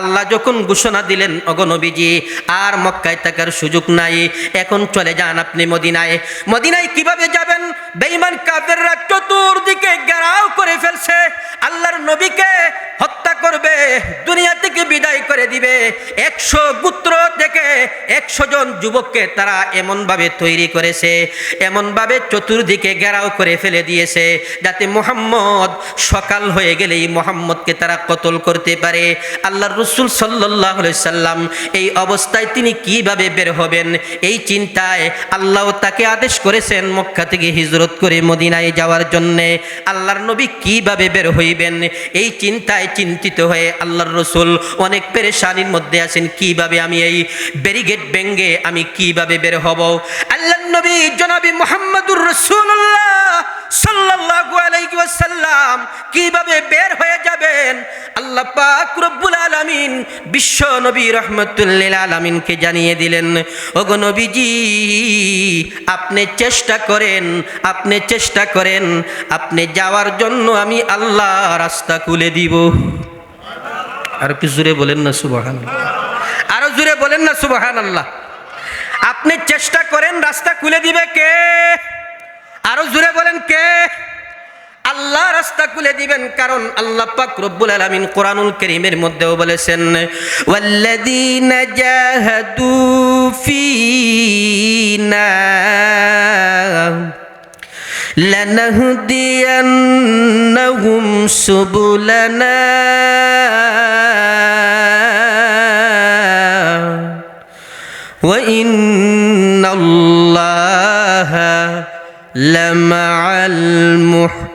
আল্লাহ যখন ঘোষণা দিলেন অগনবীজি আর মক্কায় থাকার সুযোগ নাই, এখন চলে যান আপনি মদিনায়। মদিনায় কীভাবে যাবেন? বেঈমান কাফেররা চতুর্দিকে ঘেরাও করে ফেলছে। আল্লাহর নবীকে হত্যা করবে, দুনিয়া থেকে বিদায় করে দিবে। একশো পুত্র থেকে একশো জন যুবককে তারা এমনভাবে তৈরি করেছে, এমনভাবে চতুর্দিকে ঘেরাও করে ফেলে দিয়েছে, যাতে মোহাম্মদ সকাল হয়ে গেলেই মোহাম্মদকে তারা কতল করতে পারে। আল্লাহর রসুল সাল্লাহ সাল্লাম এই অবস্থায় তিনি কীভাবে বের হবেন? এই চিন্তায় আল্লাহ তাকে আদেশ করেছেন মক্কা থেকে হিজরত করে মদিনায় যাওয়ার জন্যে। আল্লাহর নবী কীভাবে বের হইবেন? এই চিন্তায় চিন্তিত হয়ে আল্লাহর রসুল অনেক পেরেশানির মধ্যে আছেন, কীভাবে আমি এই ব্যারিগেড ব্যঙ্গে আমি কীভাবে বের হব? আল্লাহ নবী জনাবি মোহাম্মদুর রসুল্লাহ সাল্লাল্লাহু আলাইহি ওয়াসাল্লাম কীভাবে বের আল্লাহ পাক রব্বুল আলামিন বিশ্ব নবী রহমতুল্লিল আলামিনকে জানিয়ে দিলেন, ওগো নবীজি, আপনি চেষ্টা করেন, আপনি চেষ্টা করেন, আপনি যাওয়ার জন্য আমি আল্লাহ রাস্তা খুলে দিব। আর কি জোরে বলেন না সুবহান আরও জোরে বলেন না সুবহান আল্লাহ আপনি চেষ্টা করেন, রাস্তা খুলে দিবে কে? আরও জোরে বলেন কে? আল্লাহ রাস্তা খুলে দিবেন কারণ আল্লাহ পাক রব্বুল আলামিন কোরআনুল কারীমের মধ্যেও বলেছেন ওয়াল্লাযীনা জাহাদু ফীনা لنهدينهم سبلنا وإن الله لمع المحسنين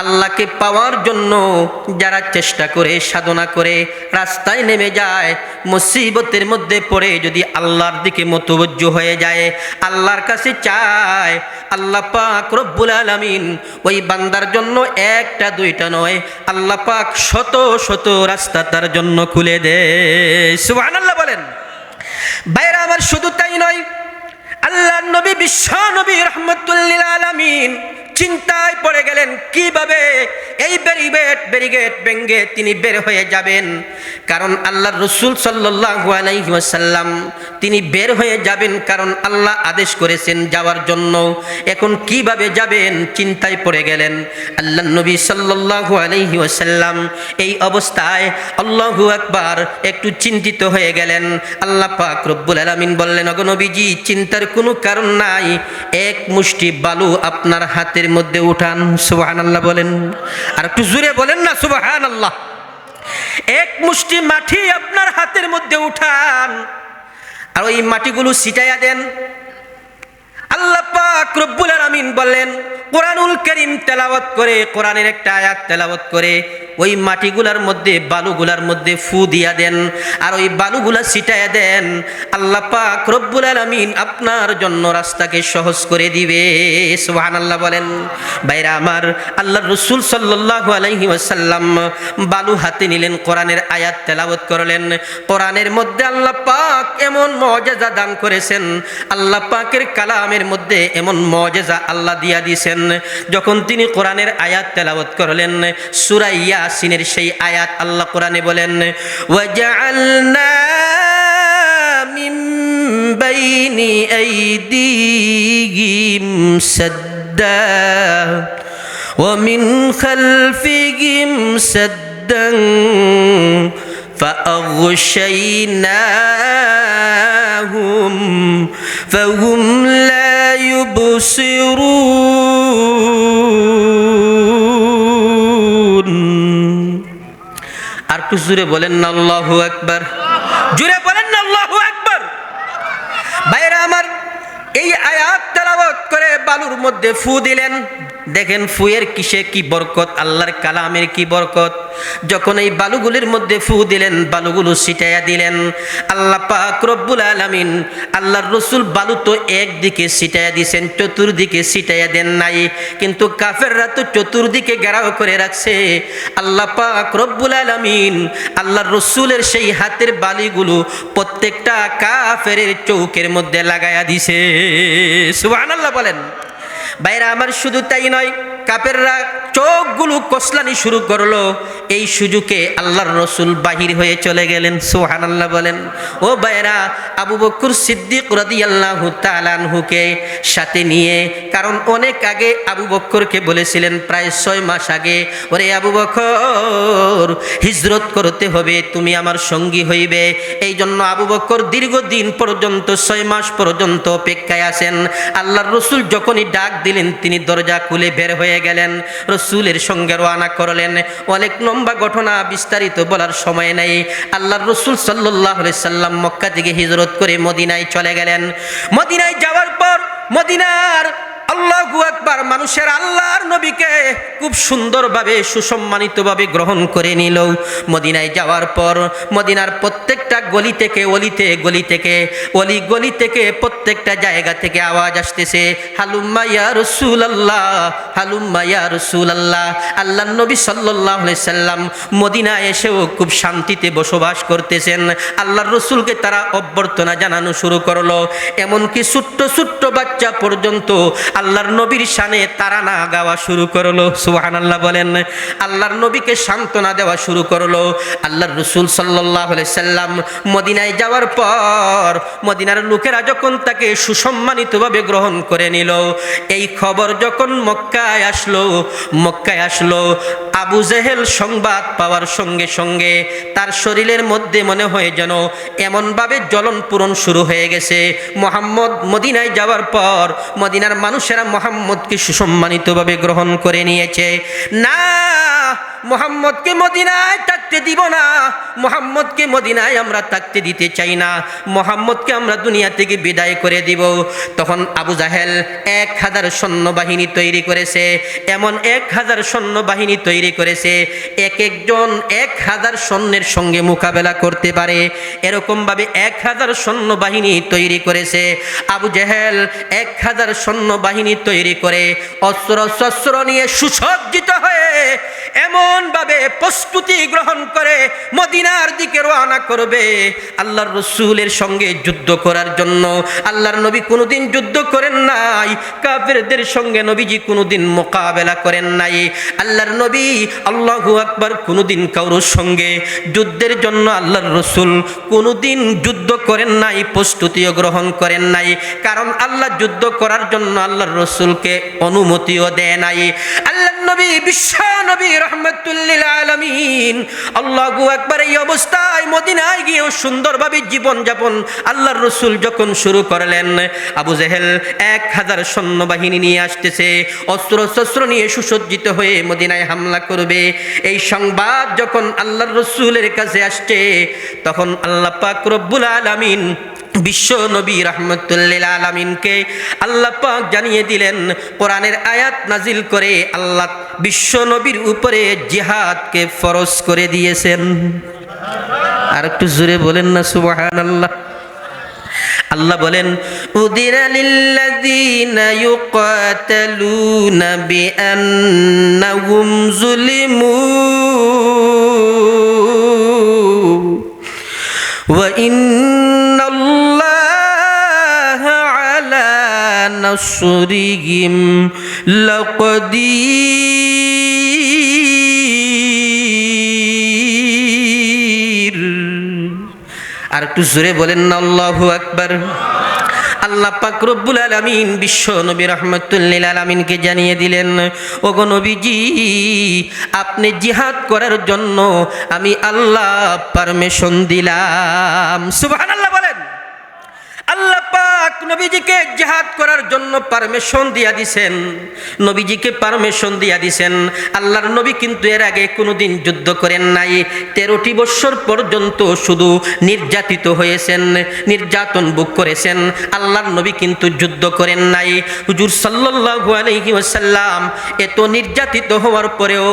আল্লাহকে পাওয়ার জন্য যারা চেষ্টা করে, সাধনা করে, রাস্তায় নেমে যায়, মুসিবতের মধ্যে পড়ে যদি আল্লাহর দিকে মতবজ্জ হয়ে যায়, আল্লাহর কাছে চায়, আল্লাহ পাক রব্বুল আলামিন ওই বান্দার জন্য একটা, দুইটা নয়, আল্লাহ পাক শত শত রাস্তা তার জন্য খুলে দেয় সুবহানাল্লাহ বলেন। বাইরে আমার শুধু তাই নয় আল্লাহ নবী, বিশ্ব নবী রহমতুল্লিল আলমিন চিন্তায় পড়ে গেলেন, কীভাবে? এই ব্যারিগেট ব্যারিগেট ব্যঙ্গে তিনি বের হয়ে যাবেন। কারণ আল্লাহ রসুল আলাইসাল্লাম তিনি বের হয়ে যাবেন কারণ আল্লাহ আদেশ করেছেন যাওয়ার জন্য। এখন কীভাবে যাবেন? চিন্তায় পড়ে গেলেন। আল্লাহ নবী সাল্লাহু আলাইহি ওয়াসাল্লাম এই অবস্থায় আল্লাহু আকবার একটু চিন্তিত হয়ে গেলেন। আল্লাহ পাক রব্বুল আলামিন বললেন অগনবীজি চিন্তার কোনো কারণ নাই। এক মুষ্টি বালু আপনার হাতের মধ্যে উঠান সুবাহান আল্লাহ বলেন। আর একটু জুড়ে বলেন না সুবাহান আল্লাহ এক মুষ্টি মাটি আপনার হাতের মধ্যে উঠান। আর ওই মাটিগুলো ছিটাইয়া দেন। আল্লাহ পাক রব্বুল আলামিন বললেন কোরআনুল করিম তেলাওয়াত করে, কোরআনের একটা আয়াত তেলাওয়াত করে ওই মাটিগুলার মধ্যে, বালুগুলার মধ্যে ফু দিয়া দেন আর ওই বালুগুলা ছিটাইয়া দেন। আল্লাহ পাক রব্বুল আলামিন আপনার জন্য রাস্তাকে সহজ করে দিবে। সুবহানাল্লাহ বলেন বাইরা আমার আল্লাহ রসুল সাল্লাল্লাহু আলাইহি ওয়াসাল্লাম বালু হাতে নিলেন, কোরআনের আয়াত তেলাওয়াত করলেন। কোরআনের মধ্যে আল্লাহ পাক এমন মজেজা দান করেছেন, আল্লাহ পাকের কালামের মধ্যে এমন মজেজা আল্লাহ দিয়া দিয়েছেন। যখন তিনি কোরআনের আয়াত তেলাওয়াত করলেন, সূরা ইয়াসিনের সেই আয়াত আল্লাহ কোরআনে বলেন ওয়াজআলনা মিন বাইনি আইদিহিম সাদ্দা ومن خلفهم سدا فأغشيناهم فهم لا يبصرون একটু জুড়ে বলেন না, আল্লাহু আকবার। জুড়ে বলেন না, আল্লাহু আকবার। বাইরে আমার এই আয়াত তেলাওয়াত করে বালুর মধ্যে ফু দিলেন। দেখেন ফুয়ের কিসে কি বরকত? আল্লাহর কালামের কি বরকত? যখন এই বালুগুলির মধ্যে ফু দিলেন, বালুগুলো ছিটাইয়া দিলেন, আল্লাহ পাক রব্বুল আলামিন আল্লাহর রসুল বালু তো একদিকে ছিটাইয়া দিছেন, চতুর্দিকে ছিটাইয়া দেন নাই। কিন্তু কাফেররা তো চতুর্দিকে ঘেরাও করে রাখছে। আল্লাহ পাক রব্বুল আলামিন আল্লাহর রসুলের সেই হাতের বালিগুলো প্রত্যেকটা কাফের চৌকের মধ্যে লাগাইয়া দিছে। সুবহানাল্লাহ বলেন। বাইরা আমার শুধু তাই নয়, কাপেররা চোখগুলো কসলানি শুরু করল। এই সুযোগে আল্লাহর রসুল বাহির হয়ে চলে গেলেন সোহান আল্লাহ বলেন। ও বাইরা আবু বকুর সিদ্দিক রদি আল্লাহ তালানহুকে সাথে নিয়ে, কারণ অনেক আগে আবু বক্করকে বলেছিলেন, প্রায় ছয় মাস আগে, ওরে আবু বকর, হিজরত করতে হবে, তুমি আমার সঙ্গী হইবে। এই জন্য আবু বক্কর দীর্ঘদিন পর্যন্ত, ছয় মাস পর্যন্ত অপেক্ষায় আছেন। আল্লাহর রসুল যখনই ডাক দিলেন, তিনি দরজা খুলে বের হয়ে গেলেন, রসুলের সঙ্গে রানা করলেন। অনেক লম্বা ঘটনা বিস্তারিত বলার সময় নেই। আল্লাহর রসুল সাল্লাহ সাল্লাম মক্কা থেকে হিজরত করে মদিনায় চলে গেলেন। মদিনায় যাওয়ার পর মদিনার আল্লাহু আকবার, মানুষের আল্লাহর নবীকে খুব সুন্দরভাবে, সুসম্মানিতভাবে গ্রহণ করে নিল। মদিনায় যাওয়ার পর, মদিনার প্রত্যেকটা গলি থেকে, অলিতে, গলি থেকে, অলি গলি থেকে প্রত্যেকটা জায়গা থেকে আওয়াজ আসতেছে, হালুম্মা ইয়া রসুল আল্লাহ হালুম্মা ইয়া রসুল আল্লাহ আল্লাহ নবী সাল্লাহ সাল্লাম মদিনায় এসেও খুব শান্তিতে বসবাস করতেছেন। আল্লাহর রসুলকে তারা অভ্যর্থনা জানানো শুরু করল। এমনকি ছোট্ট ছোট্ট বাচ্চা পর্যন্ত আল্লাহর নবীর শানে তারা না গাওয়া শুরু করল। সুহান আল্লাহ বলেন। আল্লাহর নবীকে সান্ত্বনা দেওয়া শুরু করল। আল্লাহর রসুল সাল্লাহ সাল্লাম মদিনায় যাওয়ার পর মদিনার লোকেরা যখন তাকে সুসম্মানিতভাবে গ্রহণ করে নিল, এই খবর যখন মক্কায় আসলো মক্কায় আসলো। আবু জেহেল সংবাদ পাওয়ার সঙ্গে সঙ্গে তার শরীরের মধ্যে মনে হয় যেন এমনভাবে জ্বলন পূরণ শুরু হয়ে গেছে। মোহাম্মদ মদিনায় যাওয়ার পর মদিনার মানুষেরা মোহাম্মদকে সুসম্মানিতভাবে গ্রহণ করে নিয়েছে। না মোহাম্মদকে মদিনায় থাকতে দিব না। মোহাম্মদকে মদিনায় আমরা থাকতে দিতে চাই না। মোহাম্মদকে আমরা দুনিয়া থেকে বিদায় করে দিব। তখন আবু জাহেল এক হাজার সৈন্যবাহিনী তৈরি করেছে। এমন এক হাজার সৈন্যবাহিনী তৈরি করেছে। এক একজন এক হাজার সৈন্যের সঙ্গে মোকাবেলা করতে পারে। এরকমভাবে এক হাজার সৈন্যবাহিনী তৈরি করেছে। আবু জাহেল এক হাজার সৈন্যবাহিনী তৈরি করে অস্ত্র শস্ত্র নিয়ে সুসজ্জিত হয়ে এমনভাবে প্রস্তুতি গ্রহণ করে মদিনার দিকে রওনা করবে। আল্লাহর রসুলের সঙ্গে যুদ্ধ করার জন্য আল্লাহর নবী কোনোদিন যুদ্ধ করেন নাই, কাফেরদের সঙ্গে নবীজি কোনোদিন মোকাবেলা করেন নাই। আল্লাহর নবী আল্লাহু আকবার কোনোদিন কারোর সঙ্গে যুদ্ধের জন্য আল্লাহর রসুল কোনোদিন যুদ্ধ করেন নাই, প্রস্তুতিও গ্রহণ করেন নাই। কারণ আল্লাহ যুদ্ধ করার জন্য আল্লাহর রসুলকে অনুমতিও দেয় নাই। আল্লাহ নবী বিশ্ব নবী সুসজ্জিত হয়ে মদিনায় হামলা করবে। এই সংবাদ যখন আল্লাহর রসুলের কাছে আসছে, তখন আল্লাহ পাক রব্বুল আলমিন বিশ্ব নবী রহমতুল্লিল আলমিনকে আল্লাহ পাক জানিয়ে দিলেন, কোরআনের আয়াত নাজিল করে আল্লাহ বিশ্ব নবীর উপরে জিহাদকে ফরজ করে দিয়েছেন। আর একটু জোরে বলেন না সুবাহান আল্লাহ আল্লাহ বলেন উদিরালিল্লাদিনা ইন نصرهم لقدير আর একটু জোরে বলেন না আল্লাহু আকবার আল্লাহ পাক রব্বুল আলামিন বিশ্ব নবী রহমতুল্লিল আলামিনকে জানিয়ে দিলেন ওগো নবীজি আপনি জিহাদ করার জন্য আমি আল্লাহ পারমিশন দিলাম সুবহানাল্লাহ বলেন আল্লাহ পাক নবীজিকে জেহাদ করার জন্য পারমিশন দিয়া দিছেন। নবীজিকে পারমিশন দিয়া দিছেন। আল্লাহর নবী কিন্তু এর আগে কোনোদিন যুদ্ধ করেন নাই। তেরোটি বৎসর পর্যন্ত শুধু নির্যাতিত হয়েছেন, নির্যাতন বুক করেছেন। আল্লাহর নবী কিন্তু যুদ্ধ করেন নাই। হুজুর সাল্লাল্লাহু আলাইহি ওয়াসাল্লাম এত নির্যাতিত হওয়ার পরেও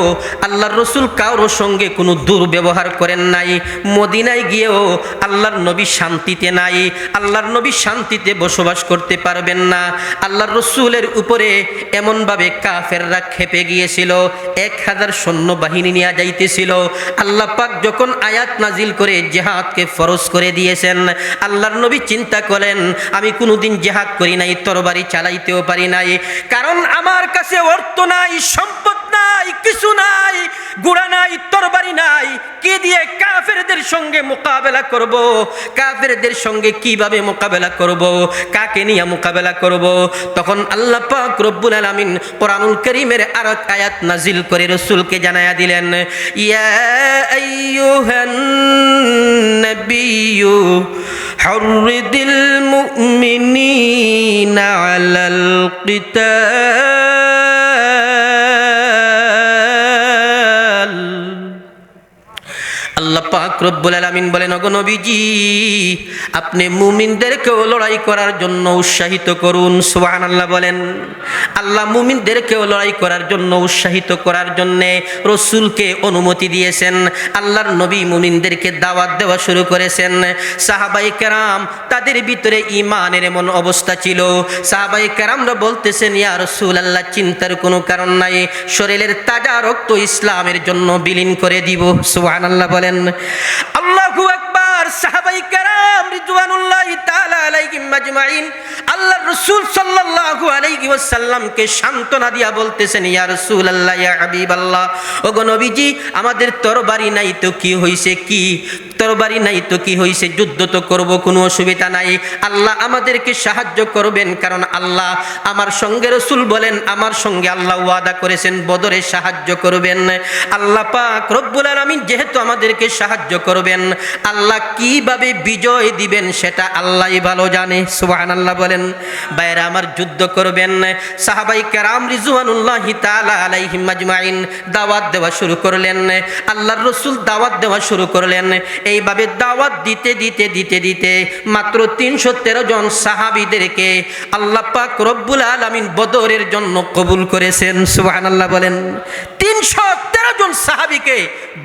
আল্লাহর রসুল কারোর সঙ্গে কোনো দুর্ব্যবহার করেন নাই। মদিনায় গিয়েও আল্লাহর নবী শান্তিতে নাই। আল্লাহর নবী শান্তিতে বসবাস করতে পারবেন না। আল্লাহর রসুলের উপরে এমনভাবে কাফেররা খেপে গিয়েছিল। এক হাজার সৈন্য বাহিনী নিয়ে যাইতেছিল। আল্লাহ পাক যখন আয়াত নাজিল করে জেহাদকে ফরজ করে দিয়েছেন, আল্লাহর নবী চিন্তা করেন আমি কোনোদিন জেহাদ করি নাই, তরবারি চালাইতেও পারি নাই। কারণ আমার কাছে অর্থ নাই, সম্পদ নাই, কিছু নাই গুড়া নাই, তরবারি নাই, কি দিয়ে কাফেরদের সঙ্গে মোকাবেলা করব? কাফেরদের সঙ্গে কীভাবে মোকাবেলা করব? কাকে নিয়ে মোকাবেলা করব? তখন আল্লাহ পাক রব্বুল আলামিন কোরআনুল করিমের আর আয়াত নাজিল করে রসুলকে জানায়া দিলেন, ইয়া আইয়ুহান নাবিয়্যু হাররিদিল মুমিনিনা আলাল কিতাল আল্লাহ পাক রব্বুল আলামিন বলেন, ওগো নবীজি, আপনি মুমিনদেরকেও লড়াই করার জন্য উৎসাহিত করুন। সুবহানাল্লাহ বলেন। আল্লাহ মুমিনদেরকেও লড়াই করার জন্য উৎসাহিত করার জন্য রসুলকে অনুমতি দিয়েছেন। আল্লাহর নবী মুমিনদেরকে দাওয়াত দেওয়া শুরু করেছেন। সাহাবাই কেরাম তাদের ভিতরে ইমানের এমন অবস্থা ছিল। সাহাবাই কেরামরা বলতেছেন, ইয়া রসুল আল্লাহ চিন্তার কোনো কারণ নাই। শরীরের তাজা রক্ত ইসলামের জন্য বিলীন করে দিব। সুবহানাল্লাহ বলেন। আল্লাহু আকবার সাহাবাই কেরাম আমাদের তরবারি নাই তো কি হইছে কি? তরবারি নাই তো কি হইছে? যুদ্ধ তো করব, কোনো অসুবিধা নাই। আল্লাহ আমাদেরকে সাহায্য করবেন, কারণ আল্লাহ আমার সঙ্গে রসুল বলেন, আমার সঙ্গে আল্লাহ ওয়াদা করেছেন, বদরে সাহায্য করবেন। আল্লাহ পাক রব্বুল আলামিন যেহেতু আমাদেরকে সাহায্য করবেন, আল্লাহ কীভাবে বিজয় দিবেন সেটা আল্লাহই ভালো জানে। সুবহানাল্লাহ বলেন, বাইরে আমার যুদ্ধ করবেন। সাহাবাই কেরাম রিজওয়ানুল্লাহি তাআলা আলাইহিম আজমাইন দাওয়াত দেওয়া শুরু করলেন। আল্লাহর রসুল দাওয়াত দেওয়া শুরু করলেন। এইভাবে দাওয়াত দিতে দিতে দিতে দিতে মাত্র তিনশো তেরো জন সাহাবিদেরকে আল্লাহ পাক রব্বুল আলামিন বদরের জন্য কবুল করেছেন। সুবাহান আল্লাহ বলেন, তিনশো তেরো সাহাবিকে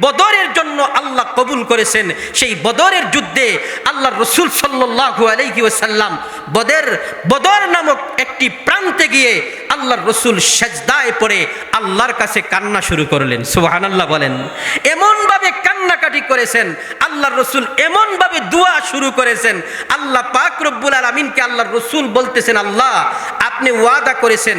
বদরের জন্য আল্লাহ কবুল করেছেন। সেই বদরের যুদ্ধে আল্লাহ রসুল সাল্লাল্লাহু আলাইহি ওয়াসাল্লাম বদের, বদর নামক একটি প্রান্তে গিয়ে আল্লাহর রসুল সেজদায় পড়ে আল্লাহর কাছে কান্না শুরু করলেন। সুবহানাল্লাহ বলেন, এমনভাবে কান্নাকাটি করেছেন, আল্লাহর রসুল এমনভাবে দোয়া শুরু করেছেন, আল্লাহ পাক রব্বুল আলমিনকে আল্লাহর রসুল বলতেছেন, আল্লাহ আপনি ওয়াদা করেছেন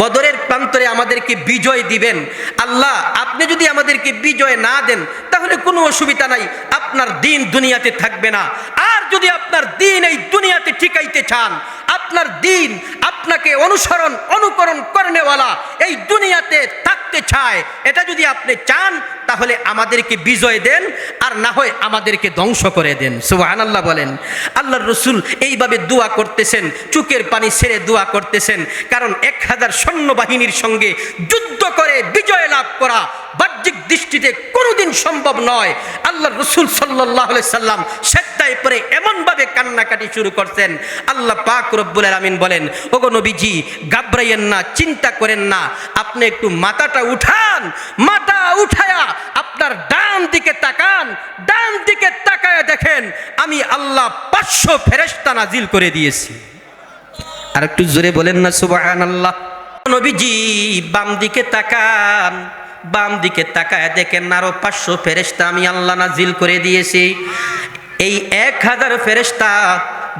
বদরের প্রান্তরে আমাদেরকে বিজয় দিবেন। আল্লাহ, আপনি যদি আমাদেরকে বিজয় না দেন, তাহলে কোনো অসুবিধা নাই, আপনার দিন দুনিয়াতে থাকবে না। আর যদি আপনার দিন এই দুনিয়াতে ঠিকাইতে চান, আপনার দিন আপনাকে অনুসরণ, অনুকরণ করেনেওয়ালা এই দুনিয়াতে থাকতে চায়, এটা যদি আপনি চান, তাহলে আমাদেরকে বিজয় দেন, আর না হয় আমাদেরকে ধ্বংস করে দেন। সুবাহান আল্লাহ বলেন। আল্লাহর রসুল এইভাবে দোয়া করতেছেন চুকের পানি ছেড়ে দোয়া করতেছেন, কারণ এক হাজার সৈন্যবাহিনীর সঙ্গে যুদ্ধ করে বিজয় লাভ করা বাহ্যিক দৃষ্টিতে কোনোদিন সম্ভব নয়। আল্লাহ রসুল সাল্লাহ সাল্লাম সেটাই পরে এমনভাবে কান্নাকাটি শুরু করছেন। আল্লাহ পাক রব্বুল আলমিন বলেন, ওগো নবীজি গাবড়াইয়েন না, চিন্তা করেন না। আপনি একটু মাথাটা উঠান, মাথা উঠায়া আপনার ডান দিকে তাকান, ডান দিকে তাকায় দেখেন, আমি আল্লাহ পাঁচশো ফেরেস্তা নাজিল করে দিয়েছি। আর একটু জোরে বলেন না সুবাহান আল্লাহ নবীজি, বাম দিকে তাকান বাম দিকে তাকায় দেখেন আরও পাঁচশো ফেরেস্তা আমি আল্লাহ নাজিল করে দিয়েছি। এই এক হাজার ফেরেস্তা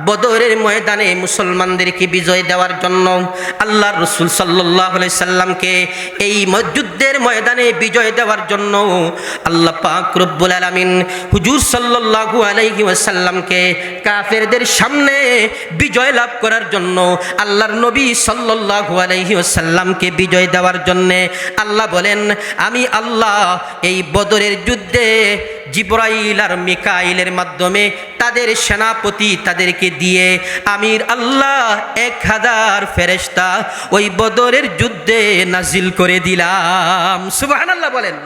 বদরের ময়দানে মুসলমানদেরকে বিজয় দেওয়ার জন্য? আল্লাহ রসুল সাল্লাহ সাল্লামকে এই যুদ্ধের ময়দানে বিজয় দেওয়ার জন্য আল্লাহ পাক রব্বুল আলমিন হুজুর সাল্লাহু আলাইহি ওয়াসাল্লামকে কাফেরদের সামনে বিজয় লাভ করার জন্য, আল্লাহর নবী সাল্লাহু আলাইহি ওয়াসাল্লামকে বিজয় দেওয়ার জন্যে আল্লাহ বলেন, আমি আল্লাহ এই বদরের যুদ্ধে জিব্রাইল আর মিকাইলের মাধ্যমে তাদের সেনাপতি তাদেরকে দিয়ে আমির আল্লাহ এক হাজার ফেরেস্তা ওই বদরের যুদ্ধে নাজিল করে দিলাম। সুবাহান আল্লাহ বলেন,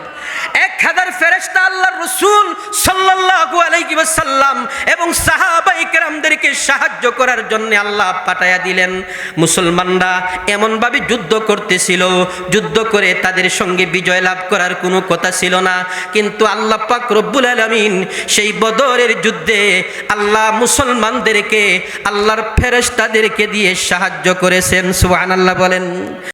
এক হাজার ফেরেস্তা আল্লাহর রসুল সাল্লাল্লাহু আলাইহি ওয়াসাল্লাম এবং সাহাবাই কেরামদেরকে সাহায্য করার জন্য আল্লাহ পাঠায়া দিলেন। মুসলমানরা এমনভাবে যুদ্ধ করতেছিল, যুদ্ধ করে তাদের সঙ্গে বিজয় লাভ করার কোনো কথা ছিল না। কিন্তু আল্লাহ পাক রব্বুল আলামিন সেই বদরের যুদ্ধে আল্লাহ মুসলমানদেরকে, আল্লাহর ফেরেশতাদেরকে দিয়ে সাহায্য করেছেন। সুবহানাল্লাহ বলেন।